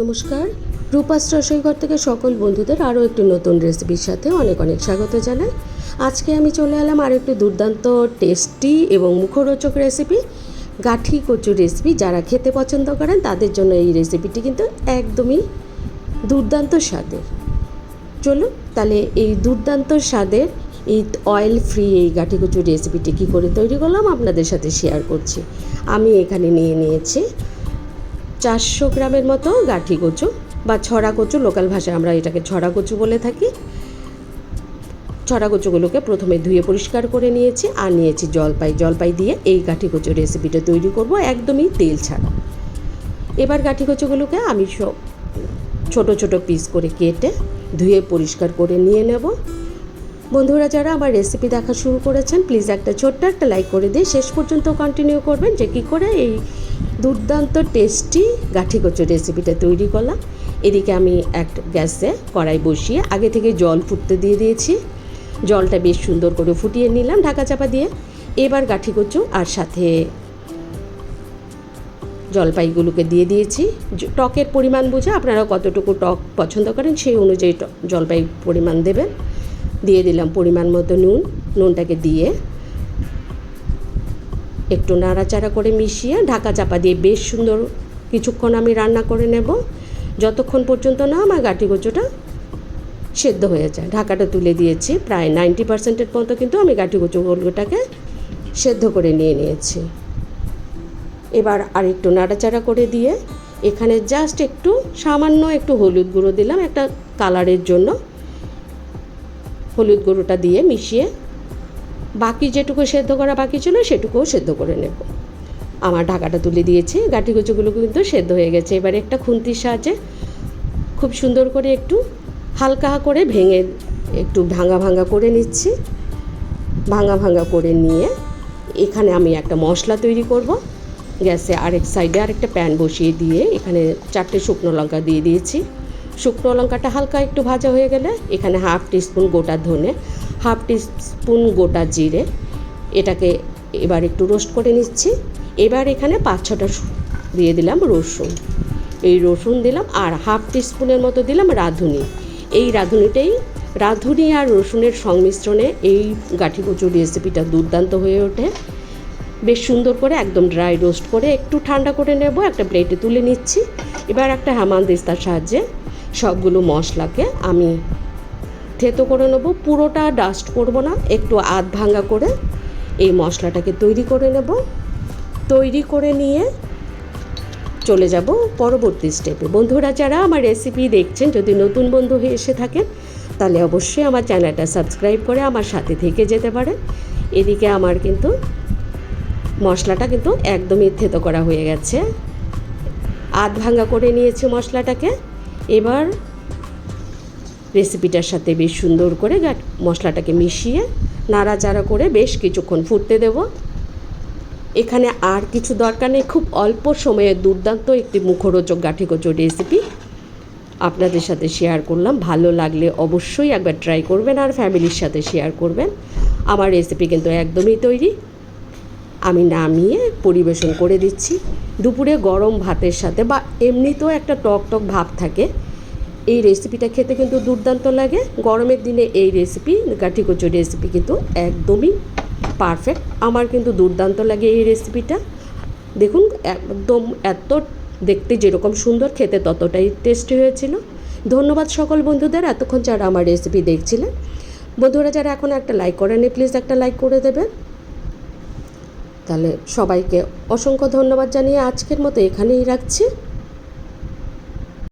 নমস্কার। রূপাস রসইঘর থেকে সকল বন্ধুদের আরও একটি নতুন রেসিপির সাথে অনেক অনেক স্বাগত জানাই। আজকে আমি চলে এলাম আর একটি দুর্দান্ত, টেস্টি এবং মুখরোচক রেসিপি, গাঠি কচুর রেসিপি। যারা খেতে পছন্দ করেন, তাদের জন্য এই রেসিপিটি কিন্তু একদমই দুর্দান্ত স্বাদের। চলুন তাহলে এই দুর্দান্ত স্বাদের, এই অয়েল ফ্রি এই গাঠি কচুর রেসিপিটি কী করে তৈরি করলাম আপনাদের সাথে শেয়ার করছি। আমি এখানে নিয়ে নিয়েছি চারশো গ্রামের মতো গাঠি কচু বা ছড়া কচু, লোকাল ভাষায় আমরা এটাকে ছড়া কচু বলে থাকি। ছড়া কচুগুলোকে প্রথমে ধুয়ে পরিষ্কার করে নিয়েছি আর নিয়েছি জলপাই। জলপাই দিয়ে এই গাঠি কচু রেসিপিটা তৈরি করব একদমই তেল ছাড়া। এবার গাঠি কচুগুলোকে আমি সব ছোট ছোট পিস করে কেটে ধুয়ে পরিষ্কার করে নিয়ে নেব। বন্ধুরা, যারা আমার রেসিপি দেখা শুরু করেছেন প্লিজ একটা ছোট্ট একটা লাইক করে দিয়ে শেষ পর্যন্ত কন্টিনিউ করবেন যে কী করে এই দুর্দান্ত টেস্টি গাঠি কচুর রেসিপিটা তৈরি করলাম। এদিকে আমি এক গ্যাসে কড়াই বসিয়ে আগে থেকে জল ফুটতে দিয়ে দিয়েছি। জলটা বেশ সুন্দর করে ফুটিয়ে নিলাম ঢাকা চাপা দিয়ে। এবার গাঠি কচু আর সাথে জলপাইগুলোকে দিয়ে দিয়েছি। টকের পরিমাণ বুঝে আপনারা কতটুকু টক পছন্দ করেন সেই অনুযায়ী জলপাই পরিমাণ দেবেন। দিয়ে দিলাম পরিমাণ মতো নুন। নুনটাকে দিয়ে একটু নাড়াচাড়া করে মিশিয়ে ঢাকা চাপা দিয়ে বেশ সুন্দর কিছুক্ষণ আমি রান্না করে নেব। যতক্ষণ পর্যন্ত না আমার গাঠি কচুটা সেদ্ধ হয়ে যায়। ঢাকাটা তুলে দিয়েছি। প্রায় নাইনটি পার্সেন্টের মতো কিন্তু আমি গাঠি কচুগুলোটাকে সেদ্ধ করে নিয়ে নিয়েছি। এবার আর একটু নাড়াচাড়া করে দিয়ে এখানে জাস্ট একটু সামান্য একটু হলুদ গুঁড়ো দিলাম একটা কালারের জন্য। হলুদ গুঁড়োটা দিয়ে মিশিয়ে বাকি যেটুকু সেদ্ধ করা বাকি ছিল, সেটুকুও সেদ্ধ করে নেব। আমার ঢাকাটা তুলে দিয়েছি গাঠি কুচুগুলো কিন্তু সেদ্ধ হয়ে গেছে। এবার একটা খুন্তির সাহায্যে খুব সুন্দর করে একটু হালকা করে ভেঙে একটু ভাঙা ভাঙা করে নিচ্ছি। ভাঙা ভাঙা করে নিয়ে এখানে আমি একটা মশলা তৈরি করব। গ্যাসে আরেক সাইডে আরেকটা প্যান বসিয়ে দিয়ে এখানে চারটে শুকনো লঙ্কা দিয়ে দিয়েছি। শুকনো লঙ্কাটা হালকা একটু ভাজা হয়ে গেলে এখানে হাফ টিস্পুন গোটা ধনে হাফ টিস্পুন গোটা জিরে, এটাকে এবার একটু রোস্ট করে নিচ্ছি। এবার এখানে পাঁচ ছটা দিয়ে দিলাম রসুন। এই রসুন দিলাম আর হাফ টিস্পুনের মতো দিলাম রাঁধুনি। এই রাঁধুনিটাই রাঁধুনি আর রসুনের সংমিশ্রণে এই গাঠি কচুর রেসিপিটা দুর্দান্ত হয়ে ওঠে। বেশ সুন্দর করে একদম ড্রাই রোস্ট করে একটু ঠান্ডা করে নেব, একটা প্লেটে তুলে নিচ্ছি। এবার একটা হামানদিস্তার সাহায্যে সবগুলো মশলাকে আমি থেতো করে নেব, পুরোটা ডাস্ট করব না, একটু আধ ভাঙা করে এই মশলাটাকে তৈরি করে নেব। তৈরি করে নিয়ে চলে যাব পরবর্তী স্টেপে বন্ধুরা, যারা আমার রেসিপি দেখছেন, যদি নতুন বন্ধু হয়ে এসে থাকেন, তাহলে অবশ্যই আমার চ্যানেলটা সাবস্ক্রাইব করে আমার সাথে থেকে যেতে পারেন। এদিকে আমার কিন্তু মশলাটা কিন্তু একদমই থেতো করা হয়ে গেছে। আধ ভাঙা করে নিয়েছি মশলাটাকে। এবার রেসিপিটার সাথে বেশ সুন্দর করে মশলাটাকে মিশিয়ে নাড়াচাড়া করে বেশ কিছুক্ষণ ফুটতে দেব। এখানে আর কিছু দরকার নেই, খুব অল্প সময়ে দুর্দান্ত একটি মুখরোচক গাঠি কচুর রেসিপি আপনাদের সাথে শেয়ার করলাম। ভালো লাগলে অবশ্যই একবার ট্রাই করবেন আর ফ্যামিলির সাথে শেয়ার করবেন। আমার রেসিপি কিন্তু একদমই তৈরি। আমি নামিয়ে পরিবেশন করে দিচ্ছি। দুপুরে গরম ভাতের সাথে বা এমনিতেও একটা টক টক ভাব থাকে এই রেসিপিটা খেতে কিন্তু দুর্দান্ত লাগে। গরমের দিনে এই রেসিপি গাঠি কচুর রেসিপি কিন্তু একদমই পারফেক্ট আমার কিন্তু দুর্দান্ত লাগে এই রেসিপিটা দেখুন, একদম এত দেখতে যেরকম সুন্দর, খেতে ততটাই টেস্টি হয়েছিল। ধন্যবাদ সকল বন্ধুদের এতক্ষণ যারা আমার রেসিপি দেখছিলেন। বন্ধুরা, যারা এখন একটা লাইক করেনি প্লিজ একটা লাইক করে দেবেন। তাহলে সবাইকে অসংখ্য ধন্যবাদ জানিয়ে আজকের মতো এখানেই রাখছি।